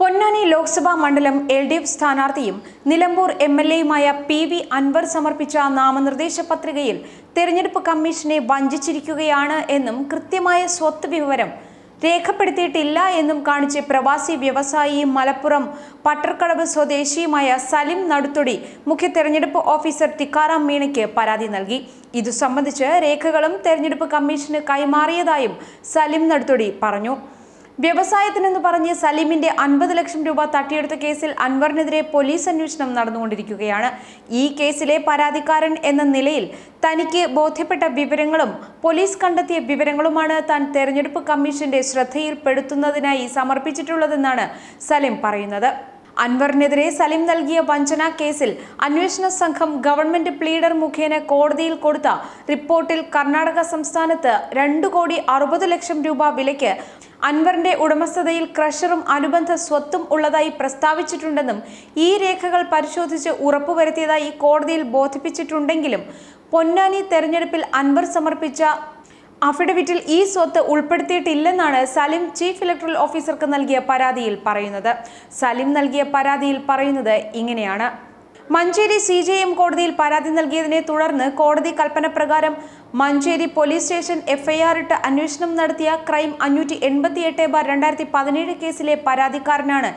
പൊന്നാനി ലോക്സഭാ മണ്ഡലം L D F സ്ഥാനാർത്ഥിയും Nilambur M L എയുമായ പി വി അൻവർ സമർപ്പിച്ച നാമനിർദ്ദേശ പത്രികയിൽ തെരഞ്ഞെടുപ്പ് കമ്മീഷനെ വഞ്ചിച്ചിരിക്കുകയാണ് എന്നും കൃത്യമായ സ്വത്ത് വിവരം രേഖപ്പെടുത്തിയിട്ടില്ല എന്നും കാണിച്ച് പ്രവാസി വ്യവസായി മലപ്പുറം പട്ടർക്കടവ് സ്വദേശിയുമായ സലിം നടുത്തൊടി മുഖ്യ തെരഞ്ഞെടുപ്പ് ഓഫീസർ ടിക്കാറാം മീണയ്ക്ക് പരാതി നൽകി. ഇതു സംബന്ധിച്ച് രേഖകളും തെരഞ്ഞെടുപ്പ് കമ്മീഷന് കൈമാറിയതായും സലിം നടുത്തൊടി പറഞ്ഞു. വ്യവസായത്തിനെന്ന് പറഞ്ഞ് സലീമിന്റെ അൻപത് ലക്ഷം രൂപ തട്ടിയെടുത്ത കേസിൽ അൻവറിനെതിരെ പോലീസ് അന്വേഷണം നടന്നുകൊണ്ടിരിക്കുകയാണ്. ഈ കേസിലെ പരാതിക്കാരൻ എന്ന നിലയിൽ തനിക്ക് ബോധ്യപ്പെട്ട വിവരങ്ങളും പോലീസ് കണ്ടെത്തിയ വിവരങ്ങളുമാണ് താൻ തെരഞ്ഞെടുപ്പ് കമ്മീഷന്റെ ശ്രദ്ധയിൽപ്പെടുത്തുന്നതിനായി സമർപ്പിച്ചിട്ടുള്ളതെന്നാണ് സലീം പറയുന്നത്. അൻവറിനെതിരെ സലിം നൽകിയ വഞ്ചന കേസിൽ അന്വേഷണ സംഘം ഗവൺമെന്റ് പ്ലീഡർ മുഖേന കോടതിയിൽ കൊടുത്ത റിപ്പോർട്ടിൽ കർണാടക സംസ്ഥാനത്ത് രണ്ടു കോടി അറുപത് ലക്ഷം രൂപ വിലയ്ക്ക് അൻവറിന്റെ ഉടമസ്ഥതയിൽ ക്രഷറും അനുബന്ധ സ്വത്തും ഉള്ളതായി പ്രസ്താവിച്ചിട്ടുണ്ടെന്നും ഈ രേഖകൾ പരിശോധിച്ച് ഉറപ്പുവരുത്തിയതായി കോടതിയിൽ ബോധിപ്പിച്ചിട്ടുണ്ടെങ്കിലും പൊന്നാനി തെരഞ്ഞെടുപ്പിൽ അൻവർ സമർപ്പിച്ച അഫിഡവിറ്റിൽ ഈ സ്വത്ത് ഉൾപ്പെടുത്തിയിട്ടില്ലെന്നാണ് സലിം ചീഫ് ഇലക്ട്രൽ ഓഫീസർക്ക് നൽകിയ പരാതിയിൽ പറയുന്നത്. സലിം നൽകിയ പരാതിയിൽ പറയുന്നത് ഇങ്ങനെയാണ്. മഞ്ചേരി സി ജെ എം കോടതിയിൽ പരാതി നൽകിയതിനെ തുടർന്ന് കോടതി കൽപ്പനപ്രകാരം മഞ്ചേരി പോലീസ് സ്റ്റേഷൻ എഫ്ഐആർ ഇട്ട് അന്വേഷണം നടത്തിയ ക്രൈം അഞ്ഞൂറ്റി എൺപത്തി എട്ട് ബാർ രണ്ടായിരത്തി പതിനേഴ് കേസിലെ പരാതിക്കാരനാണ്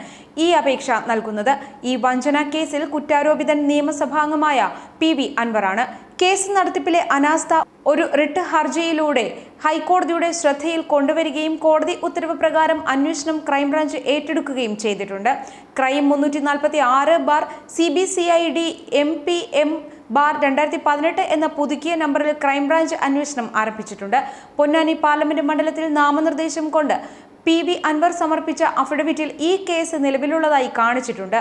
ഈ അപേക്ഷ നൽകുന്നത്. ഈ വഞ്ചന കേസിൽ കുറ്റാരോപിതൻ നിയമസഭാംഗമായ പി വി അൻവറാണ്. കേസ് നടത്തിപ്പിലെ അനാസ്ഥ ഒരു റിട്ട് ഹർജിയിലൂടെ ഹൈക്കോടതിയുടെ ശ്രദ്ധയിൽ കൊണ്ടുവരികയും കോടതി ഉത്തരവ് പ്രകാരം അന്വേഷണം ക്രൈംബ്രാഞ്ച് ഏറ്റെടുക്കുകയും ചെയ്തിട്ടുണ്ട്. ക്രൈം മുന്നൂറ്റി നാൽപ്പത്തി ആറ് bar C B C I D M P M bar രണ്ടായിരത്തി പതിനെട്ട് എന്ന പുതുക്കിയ നമ്പറിൽ ക്രൈംബ്രാഞ്ച് അന്വേഷണം ആരംഭിച്ചിട്ടുണ്ട്. പൊന്നാനി പാർലമെന്റ് മണ്ഡലത്തിൽ നാമനിർദ്ദേശം കൊണ്ട് പി വി അൻവർ സമർപ്പിച്ച അഫിഡവിറ്റിൽ ഈ കേസ് നിലവിലുള്ളതായി കാണിച്ചിട്ടുണ്ട്.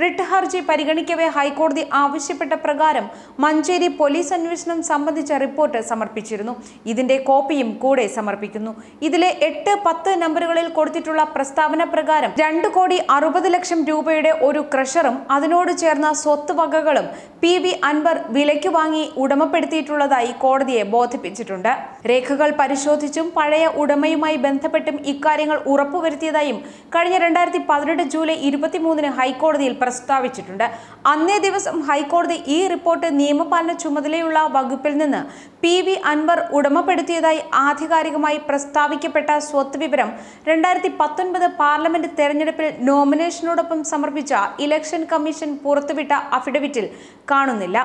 റിട്ട് ഹർജി പരിഗണിക്കവേ ഹൈക്കോടതി ആവശ്യപ്പെട്ട പ്രകാരം മഞ്ചേരി പോലീസ് അന്വേഷണം സംബന്ധിച്ച റിപ്പോർട്ട് സമർപ്പിച്ചിരുന്നു. ഇതിന്റെ കോപ്പിയും കൂടെ സമർപ്പിക്കുന്നു. ഇതിലെ എട്ട് പത്ത് നമ്പറുകളിൽ കൊടുത്തിട്ടുള്ള പ്രസ്താവന പ്രകാരം രണ്ട് കോടി അറുപത് ലക്ഷം രൂപയുടെ ഒരു ക്രഷറും അതിനോട് ചേർന്ന സ്വത്ത് വകകളും പി വി അൻവർ വിലയ്ക്ക് വാങ്ങി ഉടമപ്പെടുത്തിയിട്ടുള്ളതായി കോടതിയെ ബോധിപ്പിച്ചിട്ടുണ്ട്. രേഖകൾ പരിശോധിച്ചും പഴയ ഉടമയുമായി ബന്ധപ്പെട്ടും ഇക്കാര്യങ്ങൾ ഉറപ്പുവരുത്തിയതായും കഴിഞ്ഞ രണ്ടായിരത്തി പതിനെട്ട് ജൂലൈ ഇരുപത്തിമൂന്നിന് ഹൈക്കോടതിയിൽ പ്രസ്താവിച്ചിട്ടുണ്ട്. അന്നേ ദിവസം ഹൈക്കോടതി ഈ റിപ്പോർട്ട് നിയമപാലന ചുമതലയുള്ള വകുപ്പിൽ നിന്ന് പി വി അൻവർ ഉടമപ്പെടുത്തിയതായി ആധികാരികമായി പ്രസ്താവിക്കപ്പെട്ട സ്വത്ത് വിവരം രണ്ടായിരത്തി പത്തൊൻപത് പാർലമെന്റ് തെരഞ്ഞെടുപ്പിൽ നോമിനേഷനോടൊപ്പം സമർപ്പിച്ച ഇലക്ഷൻ കമ്മീഷൻ പുറത്തുവിട്ട അഫിഡവിറ്റിൽ കാണുന്നില്ല.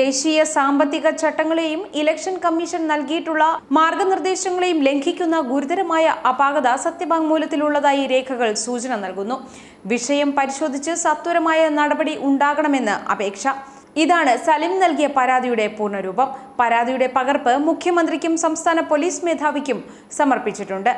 ദേശീയ സാമ്പത്തിക ചട്ടങ്ങളെയും ഇലക്ഷൻ കമ്മീഷൻ നൽകിയിട്ടുള്ള മാർഗനിർദ്ദേശങ്ങളെയും ലംഘിക്കുന്ന ഗുരുതരമായ അപാകത സത്യവാങ്മൂലത്തിലുള്ളതായി രേഖകൾ സൂചന നൽകുന്നു. വിഷയം പരിശോധിച്ച് സത്വരമായ നടപടി ഉണ്ടാകണമെന്ന് അപേക്ഷ. ഇതാണ് സലിം നൽകിയ പരാതിയുടെ പൂർണരൂപം പരാതിയുടെ പകർപ്പ് മുഖ്യമന്ത്രിക്കും സംസ്ഥാന പോലീസ് മേധാവിക്കും സമർപ്പിച്ചിട്ടുണ്ട്.